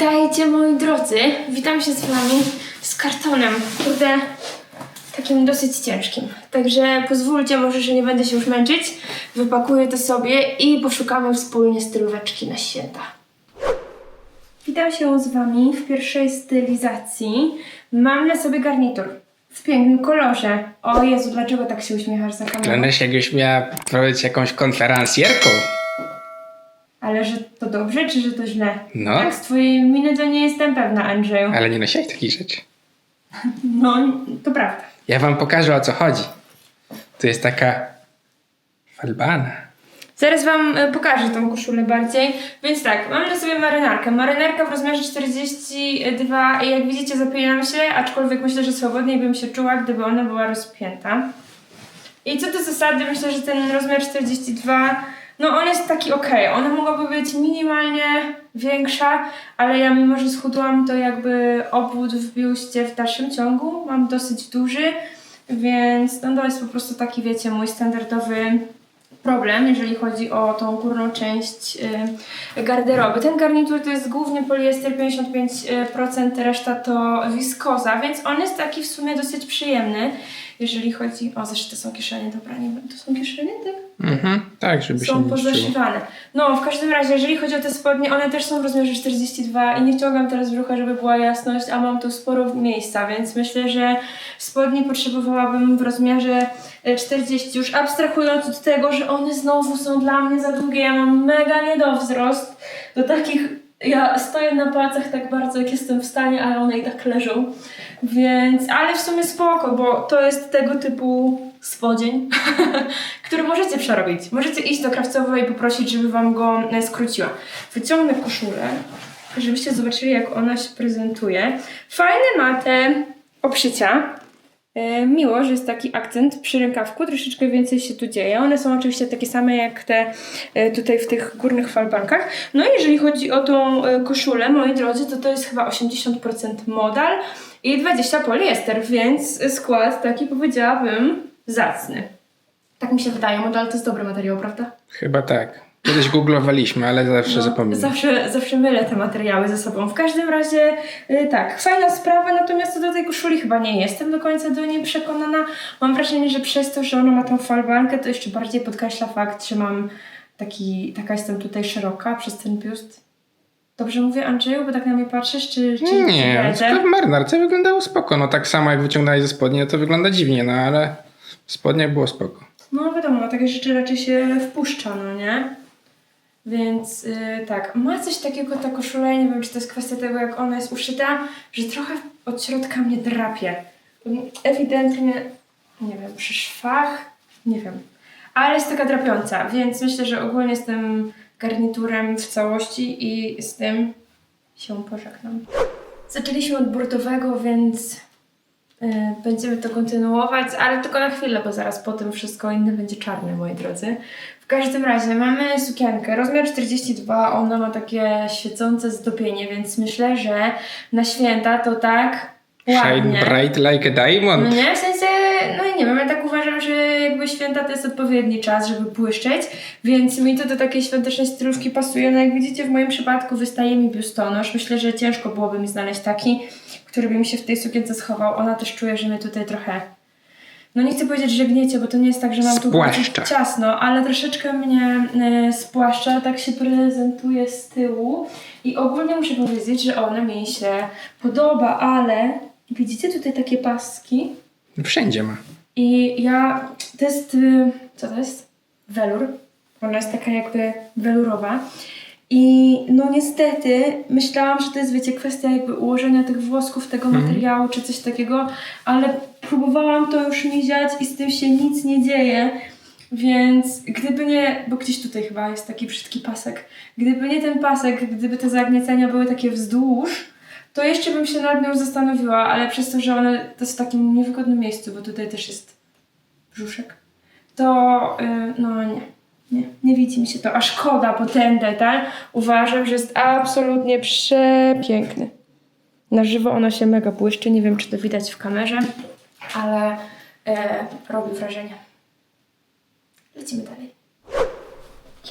Witajcie moi drodzy, witam się z wami z kartonem, kurde, takim dosyć ciężkim. Także pozwólcie może, że nie będę się już męczyć, wypakuję to sobie i poszukamy wspólnie stylóweczki na święta. Witam się z wami w pierwszej stylizacji. Mam na sobie garnitur w pięknym kolorze. O Jezu, dlaczego tak się uśmiechasz za kamerą? Wyglądasz jakbyś miała być jakąś konferencjerką. Ale że to dobrze, czy że to źle? No. Tak, z twojej miny to nie jestem pewna, Andrzeju. Ale nie nosiłaś takich rzeczy. No, to prawda. Ja wam pokażę o co chodzi. To jest taka falbana. Zaraz wam e, pokażę tą koszulę bardziej. Więc tak, mam na sobie marynarkę. Marynarka w rozmiarze 42 i jak widzicie zapinam się, aczkolwiek myślę, że swobodniej bym się czuła, gdyby ona była rozpięta. I co do zasady, myślę, że ten rozmiar 42, no on jest taki ok. Ona mogłaby być minimalnie większa, ale ja mimo, że schudłam, to jakby obwód w biuście w dalszym ciągu mam dosyć duży, więc no to jest po prostu taki, wiecie, mój standardowy problem, jeżeli chodzi o tą górną część y, garderoby. Ten garnitur to jest głównie poliester 55%, reszta to wiskoza, więc on jest taki w sumie dosyć przyjemny, jeżeli chodzi... O, zresztą to są kieszenie, dobra, nie wiem, to są kieszenie, tak? Mhm, tak, żeby się są niszczyło. pozaszywane. No, w każdym razie, jeżeli chodzi o te spodnie, one też są w rozmiarze 42 i nie wciągam teraz brzucha, żeby była jasność, a mam tu sporo miejsca, więc myślę, że spodni potrzebowałabym w rozmiarze 40, już abstrahując od tego, że one znowu są dla mnie za długie, ja mam mega niedowzrost do takich, ja stoję na palcach tak bardzo, jak jestem w stanie, ale one i tak leżą, więc, ale w sumie spoko, bo to jest tego typu spodzień, który możecie przerobić. Możecie iść do krawcowej i poprosić, żeby wam go e, skróciła. Wyciągnę koszulę, żebyście zobaczyli, jak ona się prezentuje. Fajne ma te obszycia. E, Miło, że jest taki akcent przy rękawku, troszeczkę więcej się tu dzieje. One są oczywiście takie same jak te e, tutaj w tych górnych falbankach. No i jeżeli chodzi o tą e, koszulę, moi drodzy, to to jest chyba 80% modal i 20% poliester, więc skład taki powiedziałabym zacny. Tak mi się wydaje, modal to jest dobry materiał, prawda? Chyba tak. Kiedyś googlowaliśmy, ale zawsze No, zapominam. Zawsze, zawsze mylę te materiały ze sobą. W każdym razie y, tak, fajna sprawa, natomiast do tej koszuli chyba nie jestem do końca do niej przekonana. Mam wrażenie, że przez to, że ona ma tą falbankę, to jeszcze bardziej podkreśla fakt, że mam taki, taka jestem tutaj szeroka przez ten biust. Dobrze mówię, Andrzeju, bo tak na mnie patrzysz, czy, czy Nie, w marynarce wyglądało spoko. No tak samo jak wyciągnęłaś ze spodni, to wygląda dziwnie, no ale w spodniach było spoko. No wiadomo, no takie rzeczy raczej się wpuszcza, no nie? Więc yy, tak, ma coś takiego ta koszula, nie wiem czy to jest kwestia tego jak ona jest uszyta, że trochę od środka mnie drapie. Ewidentnie, nie wiem, przy szwach, nie wiem. Ale jest taka drapiąca, więc myślę, że ogólnie z tym garniturem w całości i z tym się pożegnam. Zaczęliśmy od burtowego, więc Będziemy to kontynuować, ale tylko na chwilę, bo zaraz po tym wszystko inne będzie czarne, moi drodzy. W każdym razie mamy sukienkę, rozmiar 42, ona ma takie świecące zdobienie, więc myślę, że na święta to tak ładnie. Shine bright like a diamond. No nie, w sensie, no i nie wiem, ja tak uważam, że jakby święta to jest odpowiedni czas, żeby błyszczeć, więc mi to do takiej świątecznej stylówki pasuje. No jak widzicie, w moim przypadku wystaje mi biustonosz. Myślę, że ciężko byłoby mi znaleźć taki, który by mi się w tej sukience schował. Ona też czuje, że mnie tutaj trochę, no nie chcę powiedzieć, że gniecie, bo to nie jest tak, że mam tu Spłaszcza. ciasno, ale troszeczkę mnie e, spłaszcza, tak się prezentuje z tyłu i ogólnie muszę powiedzieć, że ona mi się podoba, ale widzicie tutaj takie paski Wszędzie ma. i ja, to jest, y, co to jest? Welur. Ona jest taka jakby welurowa. I no niestety myślałam, że to jest, wiecie, kwestia jakby ułożenia tych włosków, tego materiału czy coś takiego, ale próbowałam to już miziać i z tym się nic nie dzieje. Więc gdyby nie, bo gdzieś tutaj chyba jest taki brzydki pasek, gdyby nie ten pasek, gdyby te zagniecenia były takie wzdłuż, to jeszcze bym się nad nią zastanowiła, ale przez to, że one to jest w takim niewygodnym miejscu, bo tutaj też jest brzuszek, to yy, no nie, nie, nie widzi mi się to, a szkoda, bo ten detal uważam, że jest absolutnie przepiękny. Na żywo ona się mega błyszczy, nie wiem czy to widać w kamerze, ale e, robi wrażenie. Lecimy dalej.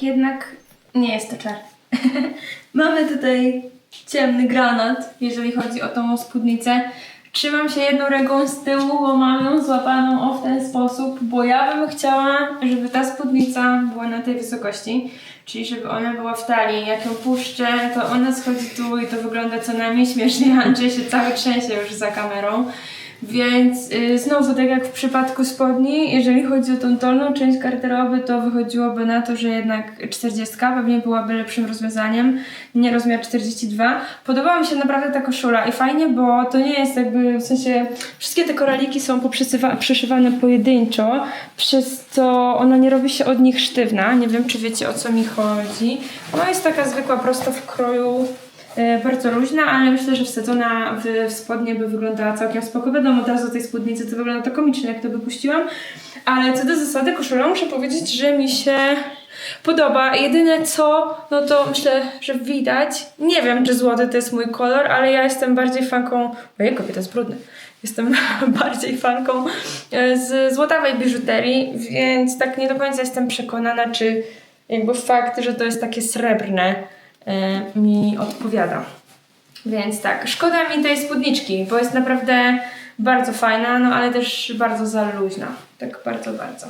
Jednak nie jest to czar. Mamy tutaj ciemny granat, jeżeli chodzi o tą spódnicę. Trzymam się jedną ręką z tyłu, bo mam ją złapaną o w ten sposób, bo ja bym chciała, żeby ta spódnica była na tej wysokości, czyli żeby ona była w talii. Jak ją puszczę, to ona schodzi tu i to wygląda co najmniej śmiesznie. Andrzej się cały trzęsie już za kamerą. Więc y, znowu, tak jak w przypadku spodni, jeżeli chodzi o tą dolną część garderoby, to wychodziłoby na to, że jednak 40 pewnie byłaby lepszym rozwiązaniem, nie rozmiar 42. Podobała mi się naprawdę ta koszula i fajnie, bo to nie jest jakby, w sensie, wszystkie te koraliki są przyszywane pojedynczo, przez co ona nie robi się od nich sztywna. Nie wiem, czy wiecie o co mi chodzi. No jest taka zwykła, prosto w kroju bardzo luźna, ale myślę, że wsadzona w, w spodnie by wyglądała całkiem spoko. Wiadomo, teraz do tej spódnicy to wygląda to komicznie, jak to wypuściłam. Ale co do zasady koszula, muszę powiedzieć, że mi się podoba. Jedyne co, no to myślę, że widać. Nie wiem, czy złoty to jest mój kolor, ale ja jestem bardziej fanką... Ojej, kobieta jest brudny. Jestem bardziej fanką e, z złotawej biżuterii, więc tak nie do końca jestem przekonana, czy jakby fakt, że to jest takie srebrne e, mi odpowiada. Więc tak, szkoda mi tej spódniczki, bo jest naprawdę bardzo fajna, no ale też bardzo za luźna. Tak bardzo, bardzo.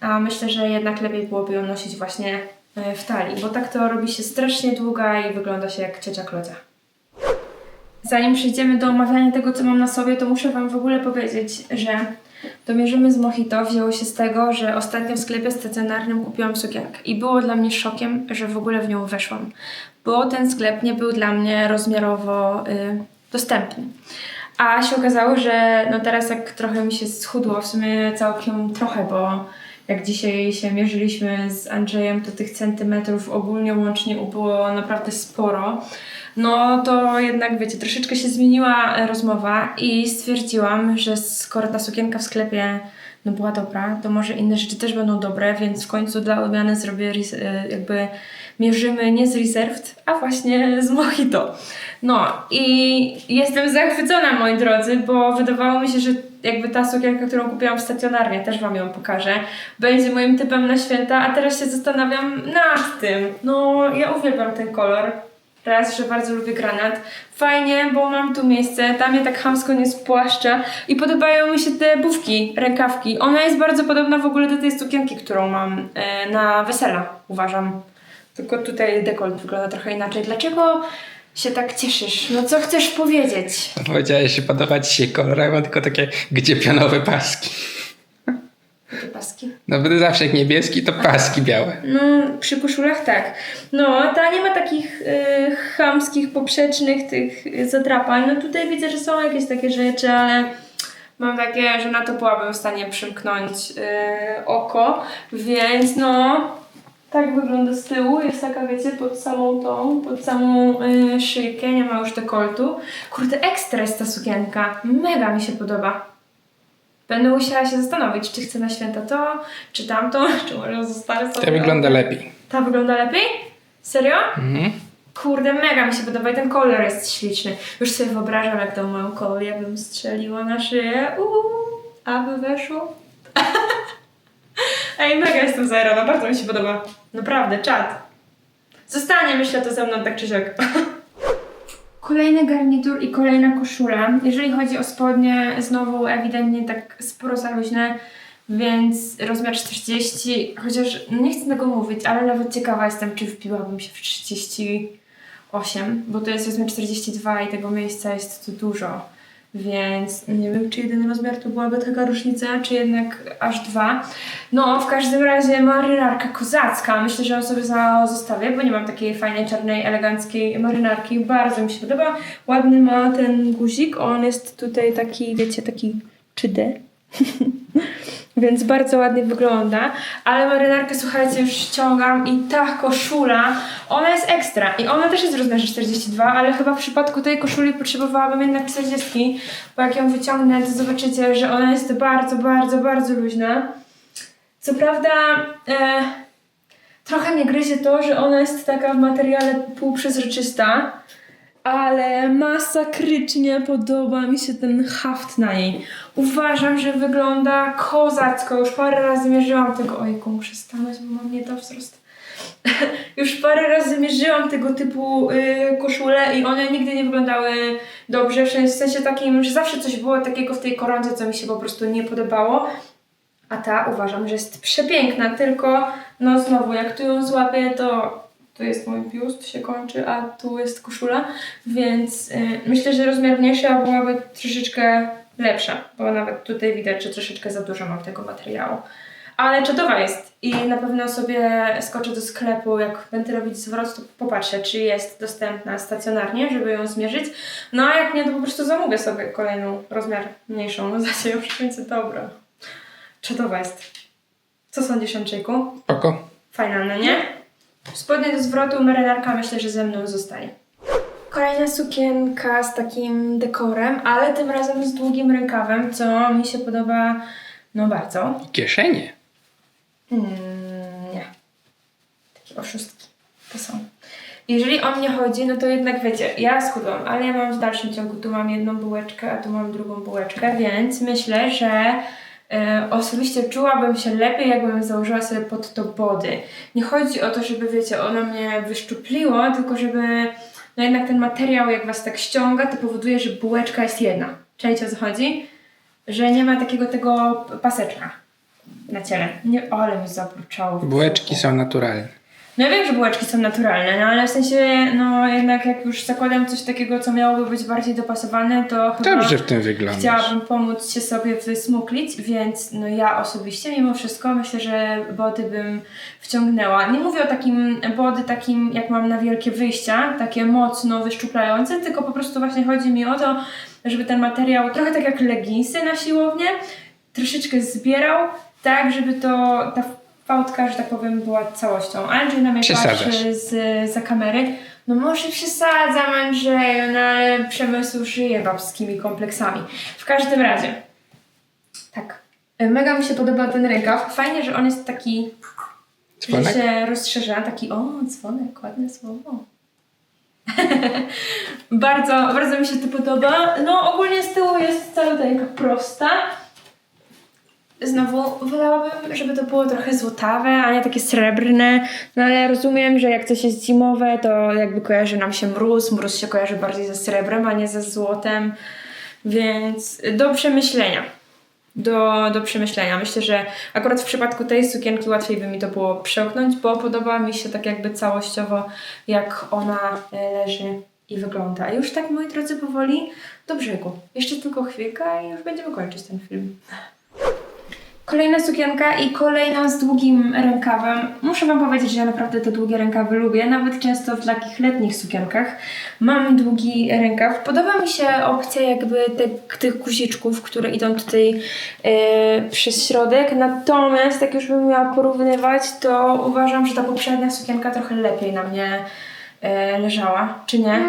A myślę, że jednak lepiej byłoby ją nosić właśnie e, w talii, bo tak to robi się strasznie długa i wygląda się jak ciocia Klodzia. Zanim przejdziemy do omawiania tego, co mam na sobie, to muszę Wam w ogóle powiedzieć, że domierzymy z Mojito wzięło się z tego, że ostatnio w sklepie stacjonarnym kupiłam sukienkę i było dla mnie szokiem, że w ogóle w nią weszłam, bo ten sklep nie był dla mnie rozmiarowo y, dostępny. A się okazało, że no teraz jak trochę mi się schudło, w sumie całkiem trochę, bo jak dzisiaj się mierzyliśmy z Andrzejem, to tych centymetrów ogólnie łącznie ubyło naprawdę sporo. No to jednak wiecie, troszeczkę się zmieniła e, rozmowa i stwierdziłam, że skoro ta sukienka w sklepie no była dobra, to może inne rzeczy też będą dobre, więc w końcu dla odmiany zrobię e, jakby mierzymy nie z Reserved, a właśnie z Mojito. No i jestem zachwycona, moi drodzy, bo wydawało mi się, że jakby ta sukienka, którą kupiłam stacjonarnie, też Wam ją pokażę, będzie moim typem na święta, a teraz się zastanawiam nad tym. No, ja uwielbiam ten kolor. Raz, że bardzo lubię granat. Fajnie, bo mam tu miejsce, tam mnie tak chamsko nie spłaszcza i podobają mi się te bufki, rękawki. Ona jest bardzo podobna w ogóle do tej sukienki, którą mam e, na wesela, uważam. Tylko tutaj dekolt wygląda trochę inaczej. Dlaczego się tak cieszysz? No co chcesz powiedzieć? Powiedziałeś, że podoba ci się kolor, ja tylko takie gdzie pionowe paski. Jakie paski? No bo zawsze jak niebieski, to paski białe. No, przy koszulach tak. No, ta nie ma takich y, chamskich, poprzecznych tych zadrapań. No tutaj widzę, że są jakieś takie rzeczy, ale mam takie, że na to byłabym w stanie przymknąć y, oko, więc no... Tak wygląda z tyłu, jest taka, wiecie, pod samą tą, pod samą y, szyjkę, nie ma już dekoltu. Kurde, ekstra jest ta sukienka, mega mi się podoba. Będę musiała się zastanowić, czy chcę na święta to, czy tamto, czy może zostanę sobie. To wygląda lepiej. Ta wygląda lepiej? Serio? Mhm. Kurde, mega mi się podoba i ten kolor jest śliczny. Już sobie wyobrażam, jak tą moją kolię bym strzeliła na szyję. Uuu, aby weszło. Ej, mega jestem zajarana, bardzo mi się podoba. Naprawdę, czad. Zostanie, myślę, to ze mną tak czy siak. Kolejny garnitur i kolejna koszula. Jeżeli chodzi o spodnie, znowu ewidentnie tak sporo za luźne, więc rozmiar 40, chociaż nie chcę tego mówić, ale nawet ciekawa jestem, czy wpiłabym się w 38, bo to jest rozmiar 42 i tego miejsca jest tu dużo. Więc nie wiem, czy jeden rozmiar to byłaby taka różnica, czy jednak aż dwa. No, w każdym razie marynarka kozacka. Myślę, że ją sobie zostawię, bo nie mam takiej fajnej, czarnej, eleganckiej marynarki. Bardzo mi się podoba. Ładny ma ten guzik. On jest tutaj taki, wiecie, taki 3D. Więc bardzo ładnie wygląda. Ale marynarkę, słuchajcie, już ściągam i ta koszula, ona jest ekstra. I ona też jest w rozmiarze 42, ale chyba w przypadku tej koszuli potrzebowałabym jednak 40, bo jak ją wyciągnę, to zobaczycie, że ona jest bardzo, bardzo, bardzo luźna. Co prawda, e, trochę mnie gryzie to, że ona jest taka w materiale półprzezroczysta, ale masakrycznie podoba mi się ten haft na niej. Uważam, że wygląda kozacko. Już parę razy mierzyłam tego. Ojku, muszę stanąć, bo mam nie to wzrost. Już parę razy mierzyłam tego typu y, koszule i one nigdy nie wyglądały dobrze, w sensie takim, że zawsze coś było takiego w tej koronce, co mi się po prostu nie podobało. A ta uważam, że jest przepiękna, tylko no znowu, jak tu ją złapię, to tu jest mój biust, się kończy, a tu jest koszula, więc y, myślę, że rozmiar mniejsza byłaby troszeczkę lepsza, bo nawet tutaj widać, że troszeczkę za dużo mam tego materiału. Ale czadowa jest i na pewno sobie skoczę do sklepu, jak będę robić zwrot, to popatrzę, czy jest dostępna stacjonarnie, żeby ją zmierzyć. No a jak nie, to po prostu zamówię sobie kolejną rozmiar mniejszą. No zaś ją przyjęcie dobra. Czadowa jest. Co sądzisz, Andrzejku? Spoko. Fajna, no nie? Spodnie do zwrotu marynarka myślę, że ze mną zostaje. Kolejna sukienka z takim dekorem, ale tym razem z długim rękawem, co mi się podoba no bardzo. Kieszenie. Mm, nie. Takie oszustki to są. Jeżeli o mnie chodzi, no to jednak wiecie, ja schudłam, ale ja mam w dalszym ciągu, tu mam jedną bułeczkę, a tu mam drugą bułeczkę, więc myślę, że e, osobiście czułabym się lepiej, jakbym założyła sobie pod to body. Nie chodzi o to, żeby wiecie, ono mnie wyszczupliło, tylko żeby no jednak ten materiał, jak was tak ściąga, to powoduje, że bułeczka jest jedna. Czujecie o co chodzi? Że nie ma takiego tego paseczka na ciele. Nie, ale mi zabruczało. w Bułeczki są naturalne. No ja wiem, że bułeczki są naturalne, no ale w sensie, no jednak jak już zakładam coś takiego, co miałoby być bardziej dopasowane, to chyba Dobrze w tym wyglądasz. chciałabym pomóc się sobie wysmuklić, więc no ja osobiście mimo wszystko myślę, że body bym wciągnęła. Nie mówię o takim body takim, jak mam na wielkie wyjścia, takie mocno wyszczuplające, tylko po prostu właśnie chodzi mi o to, żeby ten materiał, trochę tak jak leginsy na siłownię, troszeczkę zbierał, tak żeby to, ta fałdka, że tak powiem, była całością. Andrzej na mnie patrzy z, za kamery. No może przesadzam Andrzeju, no ale przemysł żyje babskimi kompleksami. W każdym razie, tak. Mega mi się podoba ten rękaw. Fajnie, że on jest taki, że Dzwonek? się rozszerza. Taki, o, dzwonek, ładne słowo. bardzo, bardzo mi się to podoba. No ogólnie z tyłu jest cała taka prosta. Znowu wolałabym, żeby to było trochę złotawe, a nie takie srebrne. No ale rozumiem, że jak coś jest zimowe, to jakby kojarzy nam się mróz. Mróz się kojarzy bardziej ze srebrem, a nie ze złotem. Więc do przemyślenia. Do, do przemyślenia. Myślę, że akurat w przypadku tej sukienki łatwiej by mi to było przełknąć, bo podoba mi się tak jakby całościowo, jak ona e, leży i wygląda. A już tak, moi drodzy, powoli do brzegu. Jeszcze tylko chwilka i już będziemy kończyć ten film. Kolejna sukienka i kolejna z długim rękawem. Muszę Wam powiedzieć, że ja naprawdę te długie rękawy lubię, nawet często w takich letnich sukienkach. Mam długi rękaw. Podoba mi się opcja jakby te, tych guziczków, które idą tutaj e, przez środek. Natomiast jak już bym miała porównywać, to uważam, że ta poprzednia sukienka trochę lepiej na mnie e, leżała. Czy nie?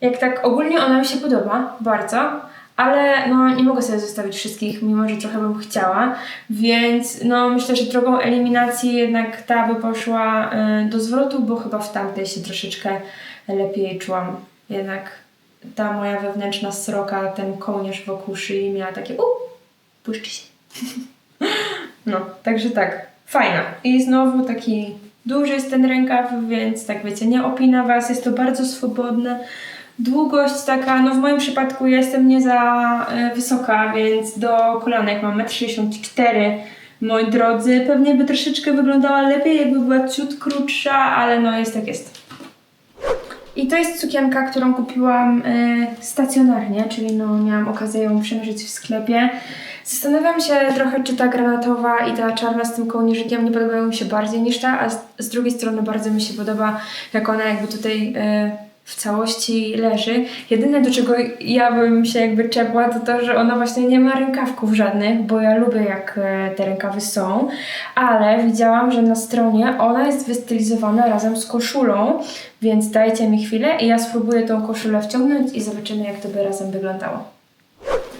Jak tak ogólnie ona mi się podoba bardzo, ale no nie mogę sobie zostawić wszystkich, mimo że trochę bym chciała, więc no myślę, że drogą eliminacji jednak ta by poszła y, do zwrotu, bo chyba w tamtej się troszeczkę lepiej czułam. Jednak ta moja wewnętrzna sroka, ten kołnierz wokół szyi miała takie u, puszczy się. No, także tak, fajna. I znowu taki duży jest ten rękaw, więc tak wiecie, nie opina Was, jest to bardzo swobodne. Długość taka, no w moim przypadku ja jestem nie za e, wysoka, więc do kolanek mam 1,64 m. Moi drodzy, pewnie by troszeczkę wyglądała lepiej, jakby była ciut krótsza, ale no jest jak jest. I to jest sukienka, którą kupiłam e, stacjonarnie, czyli no miałam okazję ją przymierzyć w sklepie. Zastanawiam się trochę, czy ta granatowa i ta czarna z tym kołnierzykiem nie podobają mi się bardziej niż ta, a z, z drugiej strony bardzo mi się podoba, jak ona jakby tutaj e, w całości leży. Jedyne, do czego ja bym się jakby czepła, to to, że ona właśnie nie ma rękawków żadnych, bo ja lubię jak e, te rękawy są, ale widziałam, że na stronie ona jest wystylizowana razem z koszulą, więc dajcie mi chwilę i ja spróbuję tą koszulę wciągnąć i zobaczymy, jak to by razem wyglądało.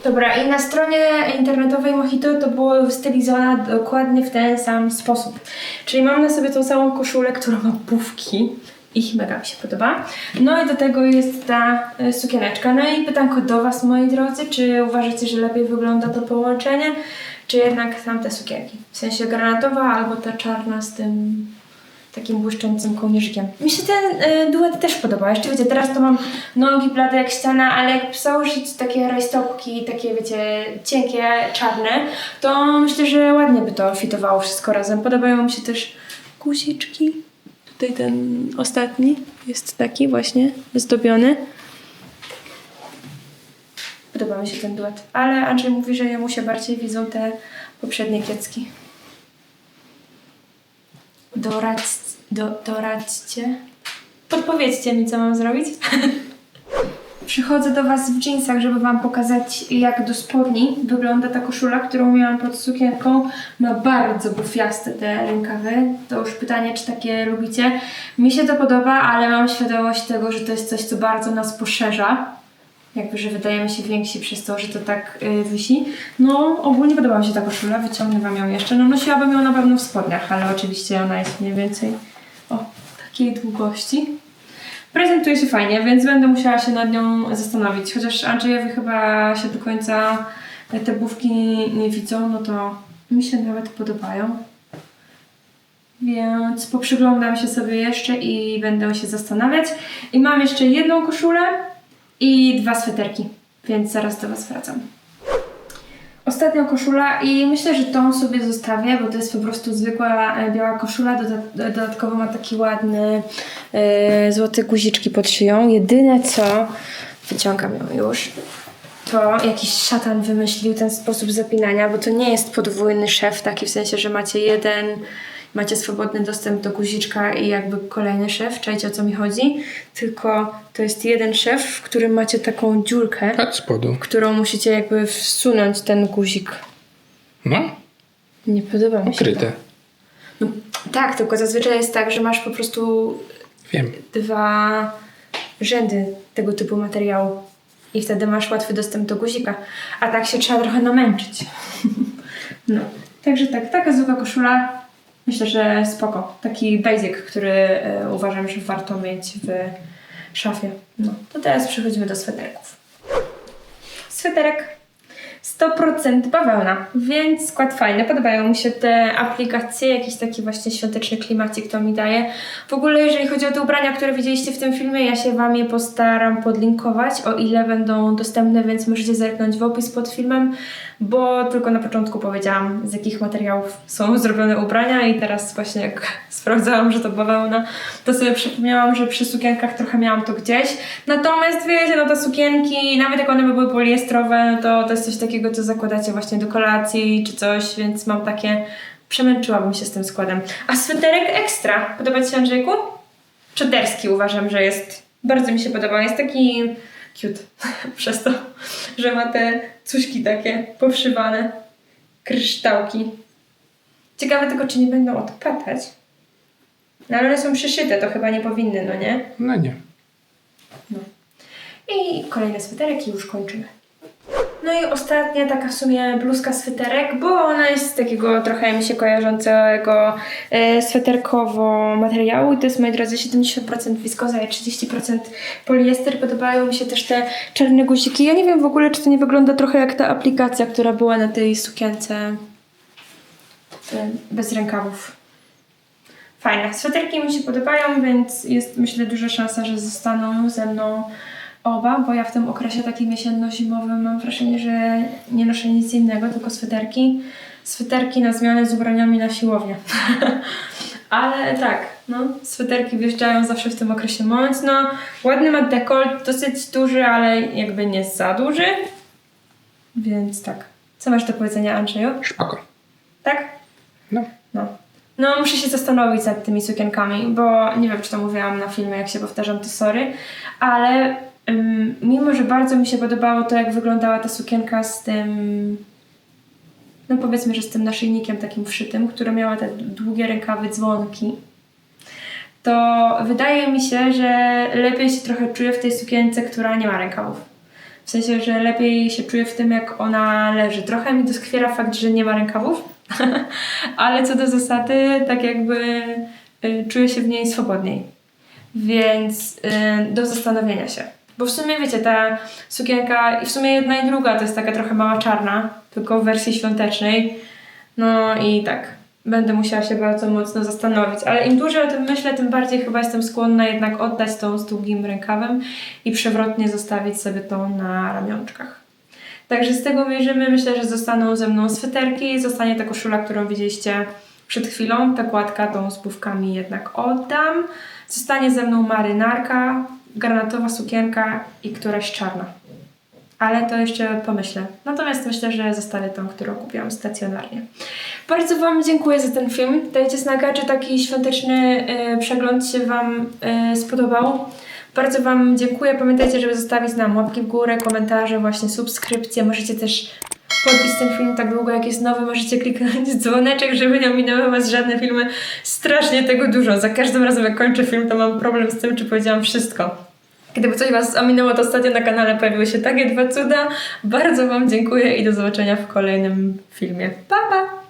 Dobra, i na stronie internetowej Mojito to było wystylizowane dokładnie w ten sam sposób. Czyli mam na sobie tą samą koszulę, która ma pufki. Ich mega mi się podoba. No i do tego jest ta y, sukieneczka. No i pytanko do Was, moi drodzy, czy uważacie, że lepiej wygląda to połączenie, czy jednak tamte sukienki? W sensie granatowa albo ta czarna z tym takim błyszczącym kołnierzykiem. Mi się ten y, duet też podoba. Jeszcze wiecie, teraz to mam nogi blade jak ściana, ale jak założyć takie rajstopki, takie wiecie, cienkie, czarne, to myślę, że ładnie by to fitowało wszystko razem. Podobają mi się też guziczki. Tutaj ten ostatni jest taki właśnie zdobiony. Podoba mi się ten duet. Ale Andrzej mówi, że jemu się bardziej widzą te poprzednie kiecki. Doradź, do, doradźcie. Podpowiedzcie mi, co mam zrobić. Przychodzę do Was w jeansach, żeby Wam pokazać, jak do spodni wygląda ta koszula, którą miałam pod sukienką. Ma bardzo bufiaste te rękawy. To już pytanie, czy takie lubicie. Mi się to podoba, ale mam świadomość tego, że to jest coś, co bardzo nas poszerza. Jakby, że wydajemy się więksi przez to, że to tak y, wisi. No, ogólnie podoba mi się ta koszula, wyciągnę Wam ją jeszcze. No, nosiłabym ją na pewno w spodniach, ale oczywiście ona jest mniej więcej o takiej długości. Prezentuje się fajnie, więc będę musiała się nad nią zastanowić. Chociaż Andrzejowi chyba się do końca te bówki nie widzą, no to mi się nawet podobają. Więc poprzyglądam się sobie jeszcze i będę się zastanawiać. I mam jeszcze jedną koszulę i dwa sweterki, więc zaraz do Was wracam. Ostatnia koszula i myślę, że tą sobie zostawię, bo to jest po prostu zwykła e, biała koszula, doda- dodatkowo ma taki ładny e, złote guziczki pod szyją. Jedyne co, wyciągam ją już, to jakiś szatan wymyślił ten sposób zapinania, bo to nie jest podwójny szef, taki w sensie, że macie jeden, macie swobodny dostęp do guziczka i jakby kolejny szef, czajcie o co mi chodzi, tylko to jest jeden szef, w którym macie taką dziurkę, Od spodu. którą musicie jakby wsunąć ten guzik. No, Nie podoba mi się ukryte. to. No, tak, tylko zazwyczaj jest tak, że masz po prostu Wiem. dwa rzędy tego typu materiału i wtedy masz łatwy dostęp do guzika. A tak się trzeba trochę namęczyć. no, także tak, taka zwykła koszula. Myślę, że spoko. Taki basic, który e, uważam, że warto mieć w szafie. No, to teraz przechodzimy do sweterków. Sweterek 100% bawełna, więc skład fajny. Podobają mi się te aplikacje, jakiś taki właśnie świąteczny klimacik to mi daje. W ogóle jeżeli chodzi o te ubrania, które widzieliście w tym filmie, ja się Wam je postaram podlinkować, o ile będą dostępne, więc możecie zerknąć w opis pod filmem, bo tylko na początku powiedziałam, z jakich materiałów są zrobione ubrania i teraz właśnie jak sprawdzałam, że to bawełna, to sobie przypomniałam, że przy sukienkach trochę miałam to gdzieś. Natomiast wiecie, no te sukienki, nawet jak one by były poliestrowe, no to to jest coś takiego, co zakładacie właśnie do kolacji czy coś, więc mam takie, przemęczyłabym się z tym składem. A sweterek ekstra, podoba Ci się Andrzejku? Czoderski uważam, że jest, bardzo mi się podoba, jest taki cute przez to, że ma te cuśki takie powszywane, kryształki. Ciekawe tylko, czy nie będą odpadać. No ale one są przyszyte, to chyba nie powinny, no nie? No nie. I kolejny sweterek i już kończymy. No i ostatnia taka w sumie bluzka sweterek, bo ona jest z takiego trochę mi się kojarzącego e, sweterkowo materiału. To jest, moi drodzy, 70% wiskoza i 30% poliester. Podobają mi się też te czarne guziki. Ja nie wiem w ogóle, czy to nie wygląda trochę jak ta aplikacja, która była na tej sukience e, bez rękawów. Fajne. Sweterki mi się podobają, więc jest myślę duża szansa, że zostaną ze mną oba, bo ja w tym okresie takim jesienno-zimowym mam wrażenie, że nie noszę nic innego, tylko sweterki. Sweterki na zmianę z ubraniami na siłownię. Ale tak, no, sweterki wjeżdżają zawsze w tym okresie mocno. Ładny ma dekolt, dosyć duży, ale jakby nie za duży. Więc tak. Co masz do powiedzenia, Andrzeju? Szpako. Tak? No. No. No, muszę się zastanowić nad tymi sukienkami, bo nie wiem, czy to mówiłam na filmie, jak się powtarzam, to sorry, ale mimo, że bardzo mi się podobało to, jak wyglądała ta sukienka z tym, no powiedzmy, że z tym naszyjnikiem takim wszytym, która miała te długie rękawy, dzwonki, to wydaje mi się, że lepiej się trochę czuję w tej sukience, która nie ma rękawów. W sensie, że lepiej się czuję w tym, jak ona leży. Trochę mi doskwiera fakt, że nie ma rękawów, ale co do zasady, tak jakby y, czuję się w niej swobodniej. Więc y, do zastanowienia się. Bo w sumie wiecie, ta sukienka, i w sumie jedna i druga to jest taka trochę mała czarna, tylko w wersji świątecznej. No i tak. będę musiała się bardzo mocno zastanowić. Ale im dłużej o tym myślę, tym bardziej chyba jestem skłonna jednak oddać tą z długim rękawem i przewrotnie zostawić sobie to na ramionczkach. Także z tego mierzymy. Myślę, że zostaną ze mną sweterki, zostanie ta koszula, którą widzieliście przed chwilą. Ta kładka tą z pówkami jednak oddam. Zostanie ze mną marynarka, granatowa sukienka i któraś czarna. Ale to jeszcze pomyślę. Natomiast myślę, że zostawię tą, którą kupiłam stacjonarnie. Bardzo Wam dziękuję za ten film. Dajcie znaka, czy taki świąteczny e, przegląd się Wam e, spodobał. Bardzo Wam dziękuję. Pamiętajcie, żeby zostawić nam łapki w górę, komentarze, właśnie subskrypcje. Możecie też podbić ten film tak długo, jak jest nowy. Możecie kliknąć dzwoneczek, żeby nie ominęły Was żadne filmy. Strasznie tego dużo. Za każdym razem, jak kończę film, to mam problem z tym, czy powiedziałam wszystko. Gdyby coś Was ominęło, to ostatnio na kanale pojawiły się takie dwa cuda. Bardzo Wam dziękuję i do zobaczenia w kolejnym filmie. Pa, pa!